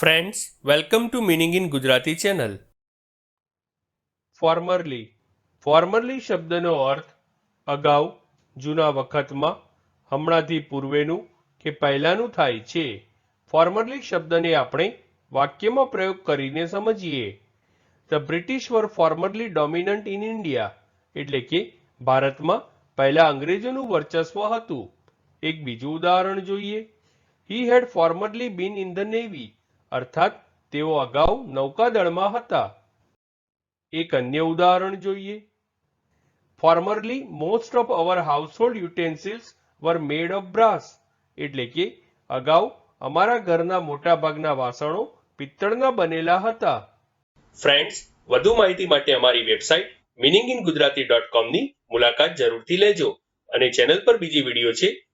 Friends welcome to meaning in Gujarati channel formerly formerly શબ્દનો અર્થ અગાઉ, જૂના વખતમાં, હમણાંથી પૂર્વેનું કે પહેલાંનું થાય છે. ફોર્મરલી શબ્દને આપણે વાક્યમાં પ્રયોગ કરીને સમજીએ. The British were formerly dominant in India એટલે કે ભારતમાં પહેલા અંગ્રેજોનું વર્ચસ્વ હતું. એક બીજું ઉદાહરણ જોઈએ. He had formerly been in the navy અર્થાત તેઓ અગાઉ નૌકાદળમાં હતા. એક અન્ય ઉદાહરણ જોઈએ. Formerly most of our household utensils were made of brass એટલે કે, અગાઉ અમારા ઘરના મોટાભાગના વાસણો પિત્તળના બનેલા હતા. ફ્રેન્ડ્સ વધુ માહિતી માટે અમારી website meaning in Gujarati dot કોમની મુલાકાત જરૂરથી લેજો અને ચેનલ પર બીજી વીડિયો છે